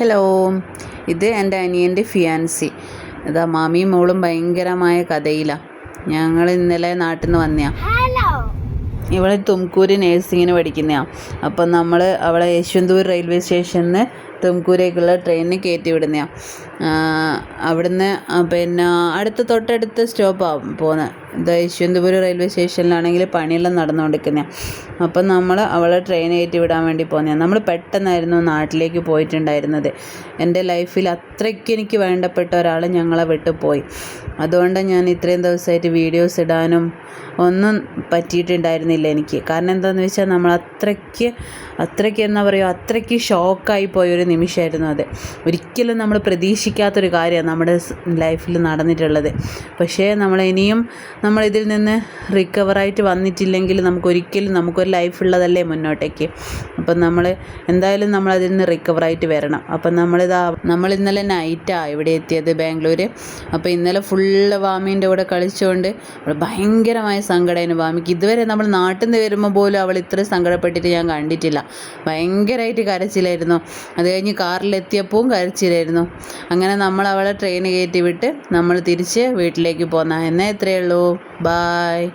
Hello. ഇത് എന്റെ അനിയന്റെ ഫിയാൻസി. ഇതാ മാമിയും മോളും ഭയങ്കരമായ കഥയിലാണ് ഞങ്ങൾ ഇന്നലെ നാട്ടിൽ നിന്ന് വന്നയാ ഇവൾ തുംകൂര് നേഴ്സിങ്ങിന് പഠിക്കുന്നതാണ് അപ്പം നമ്മൾ അവളെ യശ്വന്തൂർ റെയിൽവേ സ്റ്റേഷനിൽ നിന്ന് തുംകൂരേക്കുള്ള ട്രെയിനിന് കയറ്റി വിടുന്നതാണ് അവിടുന്ന് പിന്നെ അടുത്ത തൊട്ടടുത്ത സ്റ്റോപ്പാകും പോകുന്നത് എന്താ യശ്വന്തപുരം റെയിൽവേ സ്റ്റേഷനിലാണെങ്കിൽ പണിയെല്ലാം നടന്നുകൊണ്ടിരിക്കുന്നതാണ് അപ്പം നമ്മൾ അവളെ ട്രെയിൻ കയറ്റി വിടാൻ വേണ്ടി പോകുന്നതാണ് നമ്മൾ പെട്ടെന്നായിരുന്നു നാട്ടിലേക്ക് പോയിട്ടുണ്ടായിരുന്നത്. എന്റെ ലൈഫിൽ അത്രയ്ക്ക് എനിക്ക് വേണ്ടപ്പെട്ട ഒരാൾ ഞങ്ങളെ വിട്ടു പോയി. അതുകൊണ്ട് ഞാൻ ഇത്രയും ദിവസമായിട്ട് വീഡിയോസ് ഇടാനും ഒന്നും പറ്റിയിട്ടുണ്ടായിരുന്നില്ല എനിക്ക്. കാരണം എന്താണെന്ന് വെച്ചാൽ നമ്മൾ അത്രയ്ക്ക് അത്രയ്ക്ക് എന്താ പറയുക അത്രയ്ക്ക് ഷോക്കായി പോയൊരു നിമിഷമായിരുന്നു അത്. ഒരിക്കലും നമ്മൾ പ്രതീക്ഷിക്കാത്തൊരു കാര്യമാണ് നമ്മുടെ ലൈഫിൽ നടന്നിട്ടുള്ളത്. പക്ഷേ നമ്മൾ ഇനിയും നമ്മൾ ഇതിൽ നിന്ന് റിക്കവറായിട്ട് വന്നിട്ടില്ലെങ്കിൽ നമുക്കൊരിക്കലും നമുക്കൊരു ലൈഫുള്ളതല്ലേ മുന്നോട്ടേക്ക്. അപ്പം നമ്മൾ എന്തായാലും നമ്മൾ അതിൽ നിന്ന് റിക്കവറായിട്ട് വരണം. അപ്പം നമ്മളിതാ നമ്മൾ ഇന്നലെ നൈറ്റാണ് ഇവിടെ എത്തിയത് ബാംഗ്ലൂർ അപ്പോൾ ഇന്നലെ ഫുള്ള് വാമീന്റെ കൂടെ കളിച്ചുകൊണ്ട് ഭയങ്കരമായ സങ്കടമായിരുന്നു വാമിക്ക്. ഇതുവരെ നമ്മൾ നാട്ടിൽ നിന്ന് വരുമ്പോൾ പോലും അവൾ ഇത്ര സങ്കടപ്പെട്ടിട്ട് ഞാൻ കണ്ടിട്ടില്ല. ഭയങ്കരമായിട്ട് കരച്ചിലായിരുന്നു. അത് കഴിഞ്ഞ് കാറിലെത്തിയപ്പോഴും കരച്ചിലായിരുന്നു. അങ്ങനെ നമ്മൾ അവളെ ട്രെയിൻ കയറ്റി വിട്ട് നമ്മൾ തിരിച്ച് വീട്ടിലേക്ക് പോന്ന. എന്നാൽ ഇത്രയേ ഉള്ളൂ. ബായ്